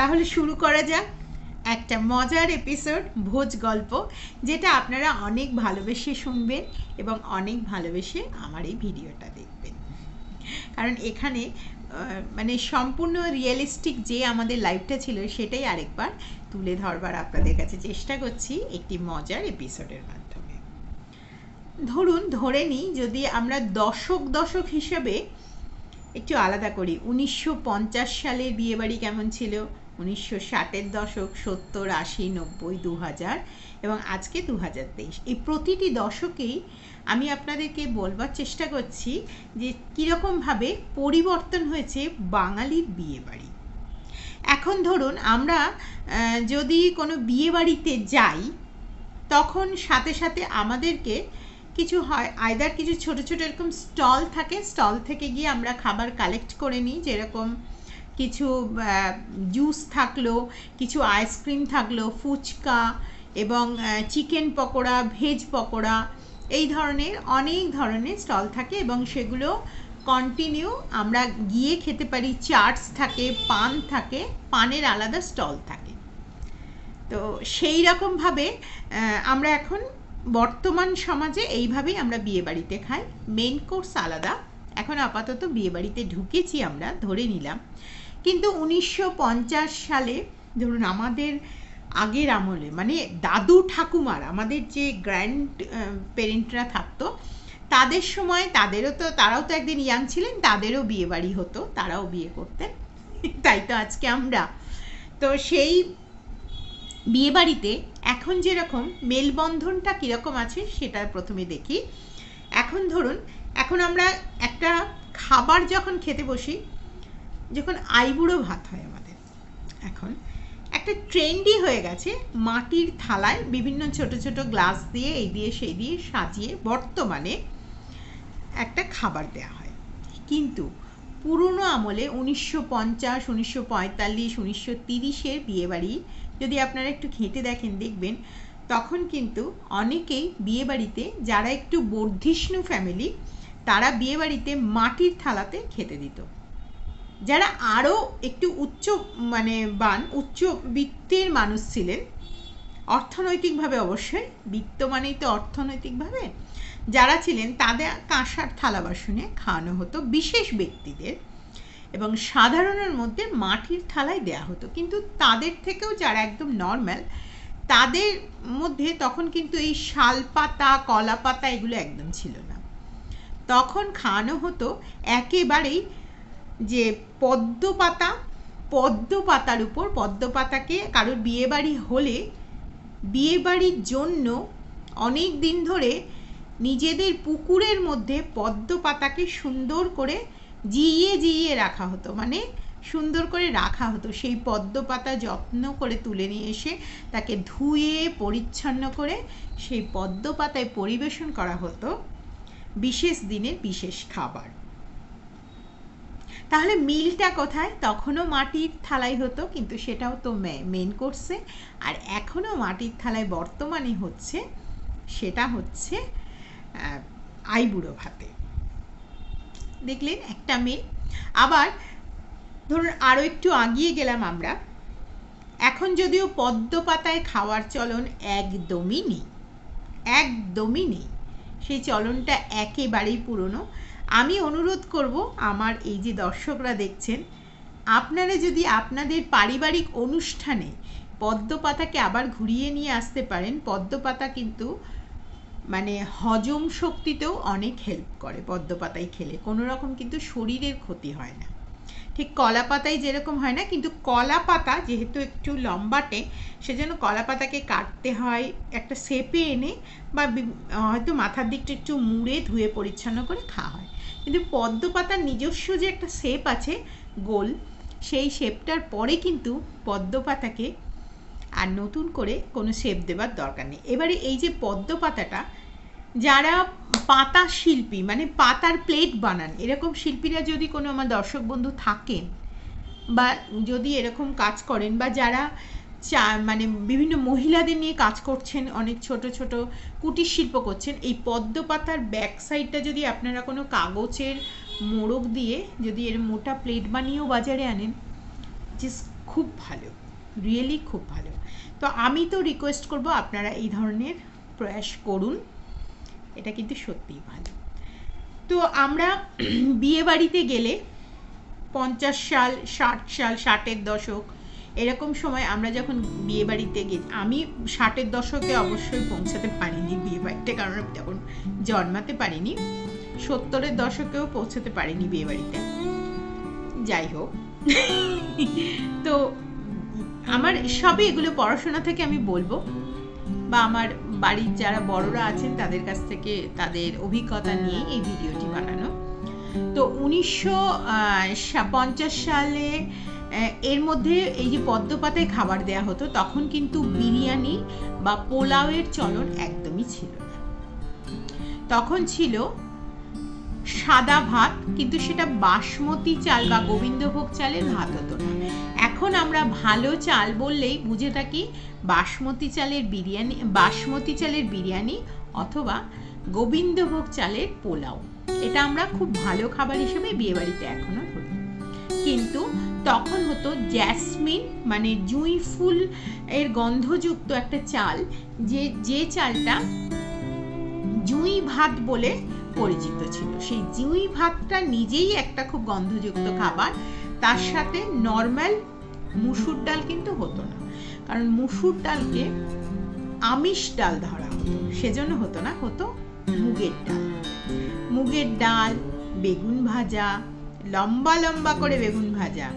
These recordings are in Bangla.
তাহলে শুরু করা যাক। একটা মজার এপিসোড ভোজ গল্প, যেটা আপনারা অনেক ভালোবেসে শুনবেন এবং অনেক ভালোবেসে আমার এই ভিডিওটা দেখবেন। কারণ এখানে মানে সম্পূর্ণ রিয়েলিস্টিক যে আমাদের লাইফটা ছিল, সেটাই আরেকবার তুলে ধরবার আপনাদের কাছে চেষ্টা করছি একটি মজার এপিসোডের মাধ্যমে। ধরুন, ধরে নিই যদি আমরা দশক দশক হিসেবে একটু আলাদা করি, উনিশশো পঞ্চাশ সালের বিয়েবাড়ি কেমন ছিল? উনিশশো ষাটের দশক সত্তর, আশি, নব্বই দু হাজার এবং আজকে দু হাজার তেইশ। এই প্রতিটি দশকেই আমি আপনাদেরকে বলবার চেষ্টা করছি যে কীরকমভাবে পরিবর্তন হয়েছে বাঙালির বিয়েবাড়ি। এখন ধরুন আমরা যদি কোনো বিয়েবাড়িতে যাই, তখন সাথে সাথে আমাদেরকে কিছু হয়, আয়দার কিছু ছোট ছোট এরকম স্টল থাকে, স্টল থেকে গিয়ে আমরা খাবার কালেক্ট করে নিই, যেরকম কিছু জুস থাকল, কিছু আইসক্রিম থাকল, ফুচকা এবং চিকেন পকোড়া ভেজ পকোড়া, এই ধরনের অনেক ধরনের স্টল থাকে এবং সেগুলো কন্টিনিউ আমরা গিয়ে খেতে পারি। চাটস থাকে, পান থাকে, পানের আলাদা স্টল থাকে। তো সেই রকমভাবে আমরা এখন বর্তমান সমাজে এইভাবেই আমরা বিয়ে বাড়িতে খাই। মেন কোর্স আলাদা। এখন আপাতত বিয়ে বাড়িতে ঢুকেছি আমরা, ধরে নিলাম। কিন্তু উনিশশো পঞ্চাশ সালে, ধরুন আমাদের আগের আমলে মানে দাদু ঠাকুমার, আমাদের যে গ্র্যান্ড পেরেন্টরা থাকতো, তাদের সময় তাদেরও তো, তারাও তো একদিন ইয়াং ছিলেন, তাদেরও বিয়ে বাড়ি হতো, তারাও বিয়ে করতেন। তাই তো আজকে আমরা। তো সেই বিয়ে বাড়িতে এখন যেরকম মেলবন্ধনটা কীরকম আছে, সেটা প্রথমে দেখি। এখন ধরুন, এখন আমরা একটা খাবার যখন খেতে বসি যখন আইবুড়ো ভাত হয় আমাদের, এখন একটা ট্রেন্ডই হয়ে গেছে মাটির থালায় বিভিন্ন ছোট ছোট গ্লাস দিয়ে, এই দিয়ে, সেই দিয়ে সাজিয়ে বর্তমানে একটা খাবার দেওয়া হয়। কিন্তু পুরনো আমলে উনিশশো পঞ্চাশ, উনিশশো পঁয়তাল্লিশ, উনিশশো তিরিশের বিয়েবাড়ি যদি আপনারা একটু ঘেঁটে দেখেন, দেখবেন, তখন কিন্তু অনেকেই বিয়েবাড়িতে, যারা একটু বর্ধিষ্ণু ফ্যামিলি তারা বিয়েবাড়িতে মাটির থালাতে খেতে দিত। যারা আরও একটু উচ্চ মানে বান, উচ্চ বৃত্তের মানুষ ছিলেন, অর্থনৈতিকভাবে অবশ্যই, বৃত্ত মানেই তো অর্থনৈতিকভাবে, যারা ছিলেন তাদের কাঁসার থালা বাসনে খাওয়ানো হতো বিশেষ ব্যক্তিদের এবং সাধারণের মধ্যে মাটির থালায় দেয়া হতো। কিন্তু তাদের থেকেও যারা একদম নর্ম্যাল তাদের মধ্যে তখন কিন্তু এই শাল পাতা, কলা পাতা এগুলো একদম ছিল না। তখন খাওয়ানো হতো একেবারেই যে পদ্ম পাতা পদ্ম পাতার উপর পদ্ম পাতাকে কারোর বিয়েবাড়ি হলে বিয়েবাড়ির জন্য অনেক দিন ধরে নিজেদের পুকুরের মধ্যে পদ্ম পাতাকে সুন্দর করে জিইয়ে জিইয়ে রাখা হতো। মানে সুন্দর করে রাখা হতো। সেই পদ্ম পাতা যত্ন করে তুলে নিয়ে এসে তাকে ধুয়ে, পরিচ্ছন্ন করে সেই পদ্ম পাতায় পরিবেশন করা হতো। বিশেষ দিনের বিশেষ খাবার। তাহলে মিলটা কোথায়? তখনও মাটির থালায় হতো, কিন্তু সেটাও তো মেন কোর্সে আর এখনও মাটির থালায় বর্তমানে হচ্ছে, সেটা হচ্ছে আইবুড়ো ভাতে। দেখলেন একটা মিল আবার ধরুন আরও একটু আগিয়ে গেলাম আমরা। এখন যদিও পদ্ম পাতায় খাওয়ার চলন একদমই নেই। একদমই নেই। সেই চলনটা একেবারেই পুরনো। আমি অনুরোধ করব আমার এই যে দর্শকরা দেখছেন, আপনারা যদি আপনাদের পারিবারিক অনুষ্ঠানে পদ্ম পাতাকে আবার ঘুরিয়ে নিয়ে আসতে পারেন পদ্ম পাতা কিন্তু মানে হজম শক্তিতেও অনেক হেল্প করে পদ্ম পাতায় খেলে। কোনো রকম কিন্তু শরীরের ক্ষতি হয় না। ঠিক কলা পাতায় যেরকম হয় না, কিন্তু কলা পাতা যেহেতু একটু লম্বাটে, সেজন্য কলা পাতাকে কাটতে হয়, একটা শেপে এনে বা, হয়তো মাথার দিকটা একটু মুড়ে ধুয়ে পরিচ্ছন্ন করে খাওয়া হয়। কিন্তু পদ্ম পাতার নিজস্ব যে একটা শেপ আছে, গোল, সেই শেপটার পরে কিন্তু পদ্ম পাতাকে আর নতুন করে কোনো শেপ দেবার দরকার নেই। এবারে এই যে পদ্ম পাতাটা যারা পাতা শিল্পী মানে পাতার প্লেট বানান, এরকম শিল্পীরা যদি কোনো আমার দর্শক বন্ধু থাকেন বা যদি এরকম কাজ করেন বা যারা চা মানে বিভিন্ন মহিলাদের নিয়ে কাজ করছেন, অনেক ছোট ছোট কুটির শিল্প করছেন, এই পদ্ম পাতার ব্যাক সাইডটা যদি আপনারা কোনো কাগজের মোড়ক দিয়ে যদি এর মোটা প্লেট বানিয়েও বাজারে আনেন যে খুব ভালো রিয়েলি খুব ভালো। তো আমি তো রিকোয়েস্ট করব আপনারা এই ধরনের প্রয়াস করুন। এটা কিন্তু সত্যিই ভালো। তো আমরা বিয়ে বাড়িতে গেলে পঞ্চাশ সাল, ষাট সাল, ষাটের দশক, এরকম সময় আমরা যখন বিয়ে বাড়িতে গেছি, আমি ষাটের দশকে অবশ্যই পৌঁছাতে পারিনি বিয়ে বাড়িতে, কারণ আমি তখন জন্মাতে পারিনি। সত্তরের দশকেও পৌঁছাতে পারিনি বিয়ে বাড়িতে। যাই হোক। তো আমার সবই এগুলো পড়াশোনা থেকে আমি বলব, বা আমার বাড়ির যারা বড়রা আছেন, তাদের কাছ থেকে তাদের অভিজ্ঞতা নিয়ে এই ভিডিওটি বানানো। তো উনিশশো পঞ্চাশ সালে এর মধ্যে এই যে পদ্মপাতায় খাবার দেয়া হতো, তখন কিন্তু বিরিয়ানি বা পোলাওয়ের চলন একদমই ছিল না। তখন ছিল সাদা ভাত, কিন্তু সেটা বাসমতি চাল বা গোবিন্দভোগ চালের ভাত হতো না। এখন আমরা ভালো চাল বললেই বুঝে থাকি বাসমতি চালের বিরিয়ানি, বাসমতি চালের বিরিয়ানি অথবা গোবিন্দভোগ চালের পোলাও। এটা আমরা খুব ভালো খাবার হিসেবে বিয়েবাড়িতে এখনও করি। কিন্তু তখন হতো জ্যাসমিন মানে জুঁই ফুল এর গন্ধযুক্ত একটা চাল, যে যে চালটা জুঁই ভাত বলে পরিচিত ছিল। সেই জুঁই ভাতটা নিজেই একটা খুব গন্ধযুক্ত খাবার। তার সাথে নর্মাল মুসুর ডাল কিন্তু হতো না। কারণ মুসুর ডালকে আমিষ ডাল ধরা হতো। সেজন্য হতো না, হতো মুগের ডাল। মুগের ডাল, বেগুন ভাজা, লম্বা লম্বা করে বেগুন ভাজা।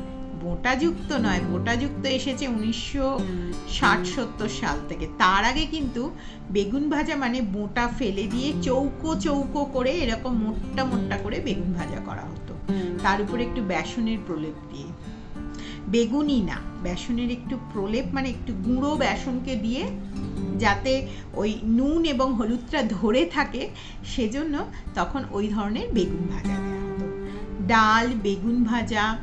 বোটাযুক্ত নয় বোটাযুক্ত এসেছে উনিশশো ষাট সত্তর সাল থেকে। তার আগে কিন্তু বেগুন ভাজা মানে বোটা ফেলে দিয়ে চৌকো চৌকো করে এরকম মোট্টা মোট্টা করে বেগুন ভাজা করা হতো। তার উপরে একটু বেসনের প্রলেপ দিয়ে। বেগুনই না বেসনের একটু প্রলেপ মানে একটু গুঁড়ো বেসনকে দিয়ে যাতে ওই নুন এবং হলুদটা ধরে থাকে সেজন্য তখন ওই ধরনের বেগুন ভাজা দেওয়া হতো। ডাল বেগুন ভাজা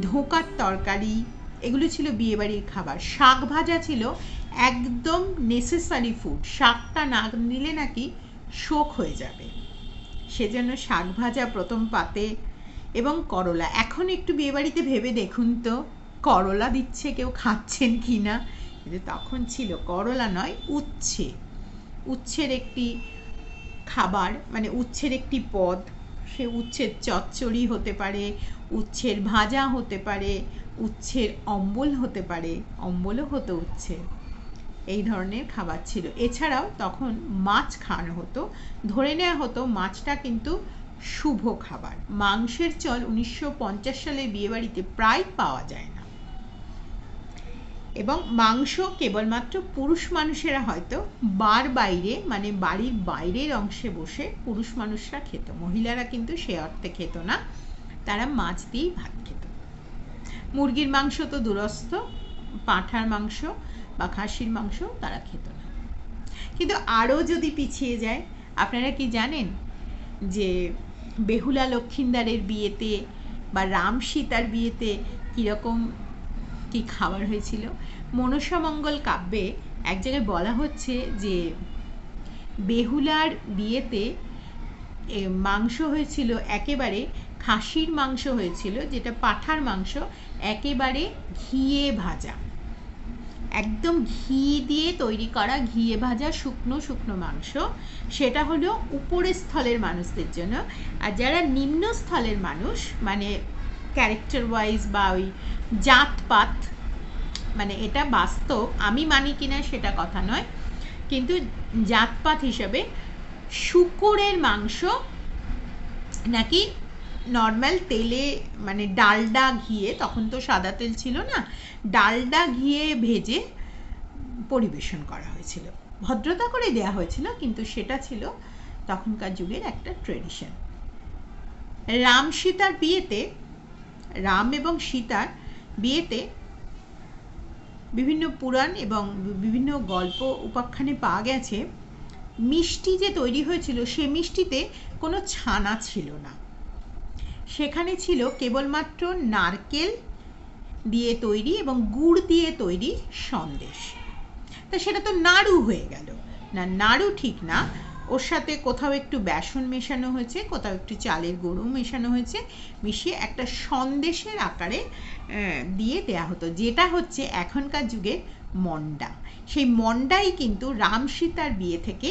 ধোকার তরকারি, এগুলো ছিল বিয়েবাড়ির খাবার। শাক ভাজা ছিল একদম নেসেসারি ফুড শাকটা না নিলে নাকি শোক হয়ে যাবে। সেজন্য শাক ভাজা প্রথম পাতে এবং করলা। এখন একটু বিয়েবাড়িতে ভেবে দেখুন তো, করলা দিচ্ছে কেউ, খাচ্ছেন কি না? কিন্তু তখন ছিল, করলা নয়, উচ্ছে। উচ্ছের একটি খাবার মানে উচ্ছের একটি পদ। সে উচ্ছের চচ্চড়ি হতে পারে উচ্ছের ভাজা হতে পারে, উচ্ছের অম্বল হতে পারে, অম্বলও হতো উচ্ছে। এই ধরনের খাবার ছিল। এছাড়াও তখন মাছ খাওয়ানো হতো। ধরে নেওয়া হতো মাছটা কিন্তু শুভ খাবার। মাংসের চল উনিশশো পঞ্চাশ সালে বিয়েবাড়িতে প্রায় পাওয়া যায় না। এবং মাংস কেবলমাত্র পুরুষ মানুষেরা হয়তো বার বাইরে মানে বাড়ির বাইরের অংশে বসে পুরুষ মানুষরা খেত। মহিলারা কিন্তু সে অর্থে খেত না। তারা মাছ দিয়েই ভাত খেত। মুরগির মাংস তো দুরস্ত, পাঁঠার মাংস বা খাসির মাংস তারা খেত না। কিন্তু আরও যদি পিছিয়ে যায়, আপনারা কি জানেন যে বেহুলা লক্ষিন্দারের বিয়েতে বা রাম সীতার বিয়েতে কীরকম কি খাবার হয়েছিল? মনসামঙ্গল কাব্যে এক জায়গায় বলা হচ্ছে যে বেহুলার বিয়েতে মাংস হয়েছিল একেবারে খাসির মাংস হয়েছিল, যেটা পাঠার মাংস, একেবারে ঘিয়ে ভাজা। একদম ঘি দিয়ে তৈরি করা ঘিয়ে ভাজা শুকনো শুকনো মাংস, সেটা হলো উপরের স্থলের মানুষদের জন্য। আর যারা নিম্ন স্থলের মানুষ মানে ক্যারেক্টার ওয়াইজ বা ওই জাতপাত মানে এটা বাস্তব, আমি মানি কিনা সেটা কথা নয়। কিন্তু জাতপাত হিসাবে শুকরের মাংস নাকি নর্মাল তেলে মানে ডালডা ঘিয়ে, তখন তো সাদা তেল ছিল না, ডালডা ঘিয়ে ভেজে পরিবেশন করা হয়েছিল। ভদ্রতা করে দেয়া হয়েছিল, কিন্তু সেটা ছিল তখনকার যুগের একটা ট্রেডিশন রাম সীতার বিয়েতে, রাম এবং সীতার বিয়েতে বিভিন্ন পুরাণ এবং বিভিন্ন গল্প উপাখ্যানে পাওয়া গেছে। মিষ্টি যে তৈরি হয়েছিল, সে মিষ্টিতে কোনো ছানা ছিল না। সেখানে ছিল কেবলমাত্র নারকেল দিয়ে তৈরি এবং গুড় দিয়ে তৈরি সন্দেশ। তা সেটা তো নাড়ু হয়ে গেল। না, নাড়ু ঠিক না। ওর সাথে কোথাও একটু বেসন মেশানো হয়েছে, কোথাও একটু চালের গুঁড়ো মেশানো হয়েছে, মিশিয়ে একটা সন্দেশের আকারে দিয়ে দেয়া হতো, যেটা হচ্ছে এখনকার যুগে মন্ডা। সেই মন্ডাই কিন্তু রাম সীতার বিয়ে থেকে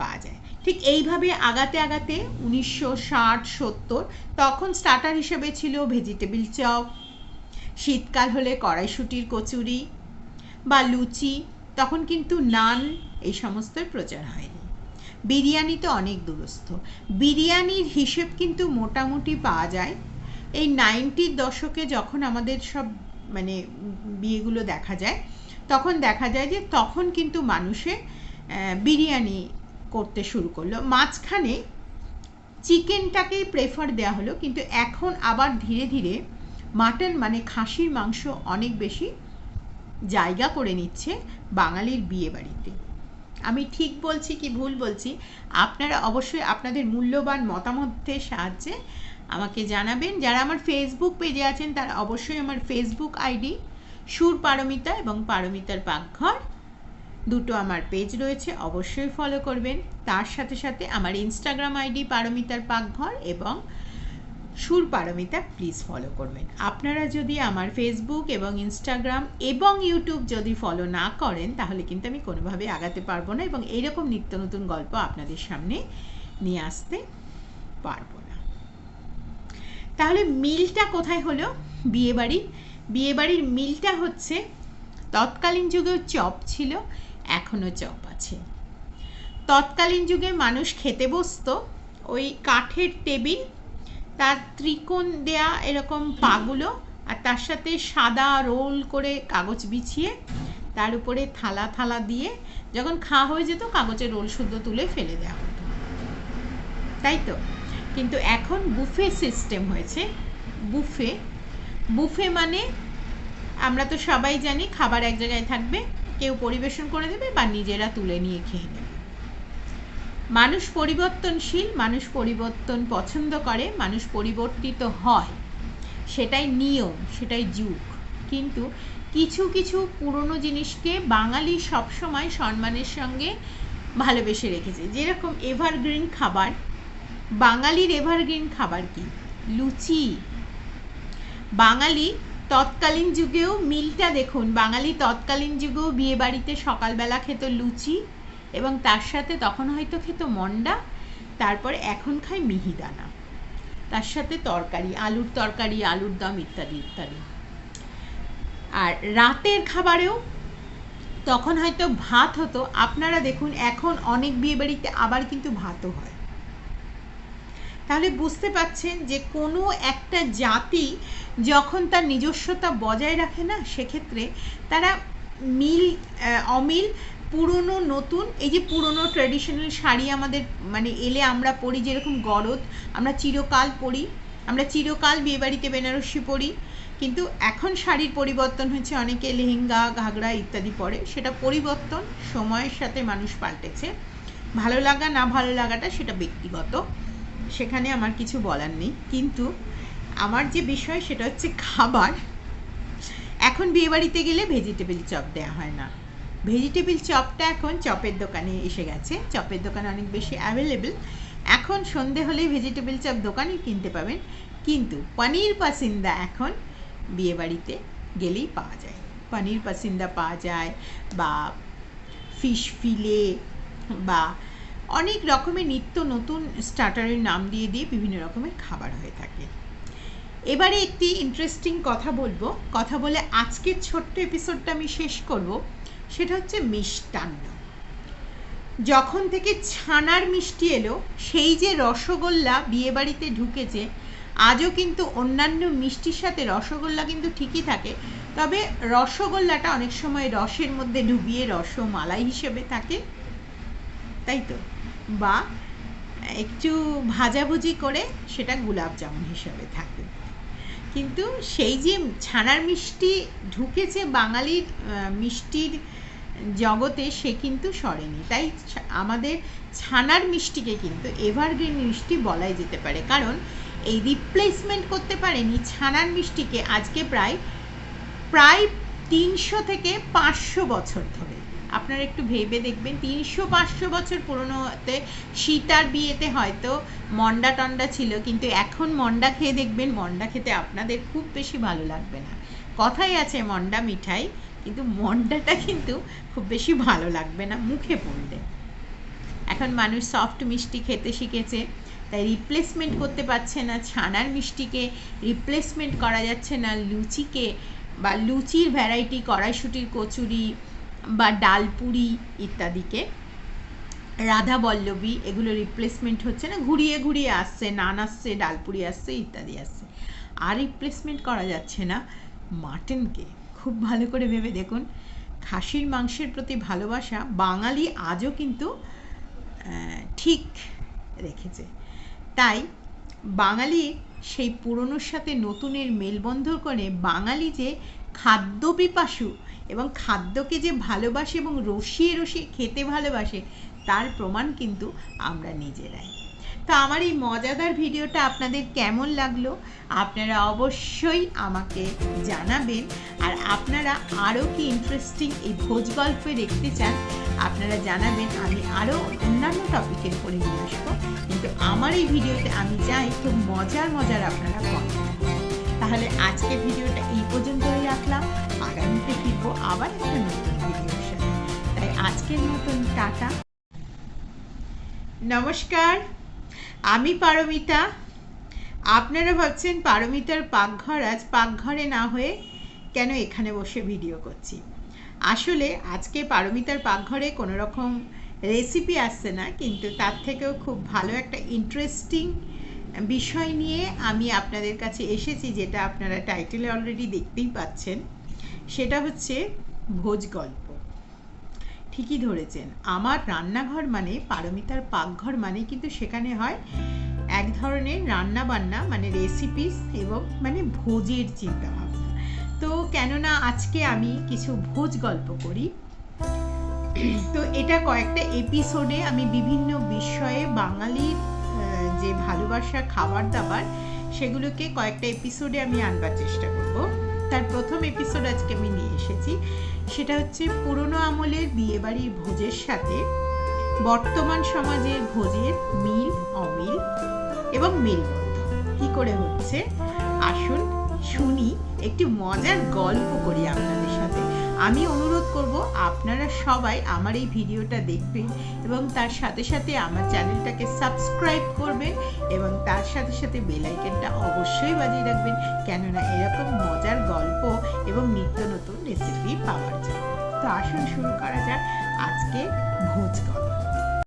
পাওয়া যায়। ঠিক এইভাবে আগাতে আগাতে উনিশশো ষাট, সত্তর তখন স্টার্টার হিসেবে ছিল ভেজিটেবিল চপ শীতকাল হলে কড়াইশুটির কচুরি বা লুচি, তখন কিন্তু নান এই সমস্তের প্রচার হয়নি। বিরিয়ানি তো অনেক দূরস্থ। বিরিয়ানির হিসেব কিন্তু মোটামুটি পাওয়া যায়। এই নাইনটির দশকে যখন আমাদের সব মানে বিয়েগুলো দেখা যায়, তখন দেখা যায় যে তখন কিন্তু মানুষে বিরিয়ানি করতে শুরু করল। মাঝখানে চিকেনটাকেই প্রেফার দেওয়া হলো, কিন্তু এখন আবার ধীরে ধীরে মাটন মানে খাসির মাংস অনেক বেশি জায়গা করে নিচ্ছে বাঙালির বিয়ে বাড়িতে। আমি ঠিক বলছি কি ভুল বলছি? আপনারা অবশ্যই আপনাদের মূল্যবান মতামতের সাহায্যে আমাকে জানাবেন। যারা আমার ফেসবুক পেজে আছেন, তারা অবশ্যই আমার ফেসবুক আইডি সুর পারমিতা এবং পারমিতার পাকঘর। দুটো আমার পেজ রয়েছে, অবশ্যই ফলো করবেন। তার সাথে সাথে আমার ইনস্টাগ্রাম আইডি পারমিতার পাকঘর এবং সুর পারমিতা প্লিজ ফলো করবেন। আপনারা যদি আমার ফেসবুক এবং ইনস্টাগ্রাম এবং ইউটিউব যদি ফলো না করেন, তাহলে কিন্তু আমি কোনোভাবে আগাতে পারব না এবং এইরকম নিত্য নতুন গল্প আপনাদের সামনে নিয়ে আসতে পারব না। তাহলে মিলটা কোথায় হলো? বিয়েবাড়ি। বিয়েবাড়ির মিলটা হচ্ছে, তৎকালীন যুগেও চপ ছিল এখনও চপ আছে। তৎকালীন যুগে মানুষ খেতে বসতো, ওই কাঠের টেবিল, তার ত্রিকোণ দেয়া এরকম পাগুলো, আর তার সাথে সাদা রোল করে কাগজ বিছিয়ে, তার উপরে থালা থালা দিয়ে যখন খাওয়া হয়ে যেত কাগজের রোল শুদ্ধ তুলে ফেলে দেওয়া হতো। তাই তো? কিন্তু এখন বুফে সিস্টেম হয়েছে। বুফে বুফে মানে আমরা তো সবাই জানি, খাবার এক জায়গায় থাকবে পরিবেশন করে দেবে বা নিজেরা তুলে নিয়ে খেয়ে নেবে। মানুষ পরিবর্তনশীল, মানুষ পরিবর্তন পছন্দ করে, মানুষ পরিবর্তিত হয়। সেটাই নিয়ম, সেটাই যুগ। কিন্তু কিছু কিছু পুরনো জিনিসকে বাঙালি সবসময় সম্মানের সঙ্গে ভালোবেসে রেখেছে। যেরকম এভারগ্রিন খাবার, বাঙালির এভারগ্রিন খাবার কি? লুচি। বাঙালি তৎকালীন যুগেও মিলটা দেখুন, বাঙালি তৎকালীন যুগেও বিয়ে বাড়িতে সকালবেলা খেত লুচি এবং তার সাথে তখন হয়তো খেত মন্ডা, তারপরে এখন খায় মিহিদানা তার সাথে তরকারি, আলুর তরকারি, আলুর দম ইত্যাদি ইত্যাদি। আর রাতের খাবারেও তখন হয়তো ভাত হতো। আপনারা দেখুন, এখন অনেক বিয়ে বাড়িতে আবার কিন্তু ভাতও হয়। তাহলে বুঝতে পাচ্ছেন যে কোনো একটা জাতি যখন তার নিজস্বতা বজায় রাখে না, সেক্ষেত্রে তারা মিল অমিল, পুরনো, নতুন, এই যে পুরনো ট্র্যাডিশনাল শাড়ি আমাদের মানে এলে আমরা পরি যেরকম গরদ, আমরা চিরকাল পরি, আমরা চিরকাল বিয়েবাড়িতে বেনারসি পরি, কিন্তু এখন শাড়ির পরিবর্তন হয়েছে, অনেকে লেহেঙ্গা, ঘাগরা ইত্যাদি পরে, সেটা পরিবর্তন, সময়ের সাথে মানুষ পাল্টেছে, ভালো লাগা না ভালো লাগাটা সেটা ব্যক্তিগত। সেখানে আমার কিছু বলার নেই। কিন্তু আমার যে বিষয় সেটা হচ্ছে খাবার। এখন বিয়েবাড়িতে গেলে ভেজিটেবিল চপ দেওয়া হয় না। ভেজিটেবিল চপটা এখন চপের দোকানে এসে গেছে। চপের দোকানে অনেক বেশি অ্যাভেলেবেল এখন সন্ধে হলেই ভেজিটেবিল চপ দোকানে কিনতে পাবেন। কিন্তু পনির পাসিন্দা এখন বিয়েবাড়িতে গেলেই পাওয়া যায়। পনির পাসিন্দা পাওয়া যায় বা ফিশ ফিলে বা অনেক রকমের নিত্য নতুন স্টার্টারের নাম দিয়ে দিয়ে বিভিন্ন রকমের খাবার হয়ে থাকে। এবারে একটি ইন্টারেস্টিং কথা বলব। কথা বলে আজকের ছোট্ট এপিসোডটা আমি শেষ করব। সেটা হচ্ছে মিষ্টান্ন। যখন থেকে ছানার মিষ্টি এলো, সেই যে রসগোল্লা বিয়েবাড়িতে ঢুকেছে, আজও কিন্তু অন্যান্য মিষ্টির সাথে রসগোল্লা কিন্তু ঠিকই থাকে। তবে রসগোল্লাটা অনেক সময় রসের মধ্যে ডুবিয়ে রসমালাই হিসেবে থাকে। তাই তো? বা একটু ভাজাভুজি করে সেটা গোলাপ জামুন হিসাবে থাকে। কিন্তু সেই যে ছানার মিষ্টি ঢুকেছে বাঙালির মিষ্টির জগতে সে কিন্তু সরেনি। তাই আমাদের ছানার মিষ্টিকে কিন্তু এভারগ্রিন মিষ্টি বলাই যেতে পারে। কারণ এই রিপ্লেসমেন্ট করতে পারেনি ছানার মিষ্টিকে আজকে প্রায় প্রায় তিনশো থেকে পাঁচশো বছর ধরে। আপনারা একটু ভেবে দেখবেন, তিনশো পাঁচশো বছর পুরনোতে সীতার বিয়েতে হয়তো মন্ডা টন্ডা ছিল, কিন্তু এখন মন্ডা খেয়ে দেখবেন, মন্ডা খেতে আপনাদের খুব বেশি ভালো লাগবে না। কথাই আছে মন্ডা মিঠাই, কিন্তু মন্ডাটা কিন্তু খুব বেশি ভালো লাগবে না, মুখে পড়লে এখন মানুষ সফট মিষ্টি খেতে শিখেছে, তাই রিপ্লেসমেন্ট করতে পারছে না, ছানার মিষ্টিকে রিপ্লেসমেন্ট করা যাচ্ছে না, লুচিকে বা লুচির ভ্যারাইটি কড়াইশুটির কচুরি বা ডালপুরি ইত্যাদিকে। রাধা বল্লভী, এগুলো রিপ্লেসমেন্ট হচ্ছে না, ঘুরিয়ে ঘুরিয়ে আসছে, নান আসছে, ডালপুরি আসছে, ইত্যাদি আসছে। আর রিপ্লেসমেন্ট করা যাচ্ছে না। মাটনকে খুব ভালো করে ভেবে দেখুন। খাসির মাংসের প্রতি ভালোবাসা বাঙালি আজও কিন্তু ঠিক রেখেছে। তাই বাঙালি সেই পুরনোর সাথে নতুনের মেলবন্ধন করে বাঙালি যে খাদ্য পিপাসু এবং খাদ্যকে যে ভালোবাসে এবং রসিয়ে রসিয়ে খেতে ভালোবাসে, তার প্রমাণ কিন্তু আমরা নিজেরাই। তো আমার এই মজাদার ভিডিওটা আপনাদের কেমন লাগল? আপনারা অবশ্যই আমাকে জানাবেন। আর আপনারা আরও কি ইন্টারেস্টিং এই ভোজ গল্পে দেখতে চান, আপনারা জানাবেন। আমি আরও অন্যান্য টপিকের উপরে নিয়ে আসব। কিন্তু আমার এই ভিডিওতে আমি চাই খুব মজার মজার আপনারা কমেন্ট তাহলে আজকে ভিডিওটা এই পর্যন্তই রাখলাম। আগামীতে ফিরবো আবার একটা নতুন ভিডিওর সাথে। তাই আজকের মতন টাটা। নমস্কার, আমি পারমিতা। আপনারা ভাবছেন পারমিতার পাকঘর আজ পাকঘরে না হয়ে কেন এখানে বসে ভিডিও করছি? আসলে আজকে পারমিতার পাকঘরে কোনো রকম রেসিপি আসছে না, কিন্তু তার থেকেও খুব ভালো একটা ইন্টারেস্টিং বিষয় নিয়ে আমি আপনাদের কাছে এসেছি যেটা আপনারা টাইটেলে অলরেডি দেখতেই পাচ্ছেন। সেটা হচ্ছে ভোজ গল্প। ঠিকই ধরেছেন, আমার রান্নাঘর মানে পারমিতার পাকঘর মানে কিন্তু সেখানে হয় এক ধরনের রান্না বান্না মানে রেসিপিস এবং মানে ভোজের চিন্তা ভাবনা তো কেননা আজকে আমি কিছু ভোজ গল্প করি। তো এটা কয়েকটা এপিসোডে আমি বিভিন্ন বিষয়ে বাঙালির যে ভালোবাসা খাবার দাবার সেগুলোকে কয়েকটা এপিসোডে আমি আনবার চেষ্টা করব। তার প্রথম এপিসোড আজকে আমি নিয়ে এসেছি। সেটা হচ্ছে পুরনো আমলের বিয়েবাড়ির ভোজের সাথে বর্তমান সমাজের ভোজের মিল, অমিল এবং মেলবন্ধন। কি করে হচ্ছে? আসুন শুনি একটি মজার গল্প করি আপনাদের সাথে। আমি অনুরোধ করব, আপনারা সবাই আমার এই ভিডিওটা দেখবেন এবং তার সাথে সাথে আমার চ্যানেলটাকে সাবস্ক্রাইব করবেন এবং তার সাথে সাথে বেলাইকেনটা অবশ্যই বাজিয়ে রাখবেন, কেননা এরকম মজার গল্প এবং নিত্য নতুন রেসিপি পাওয়ার যায় তো আসুন শুরু করা যাক আজকে ভোজ গল্প।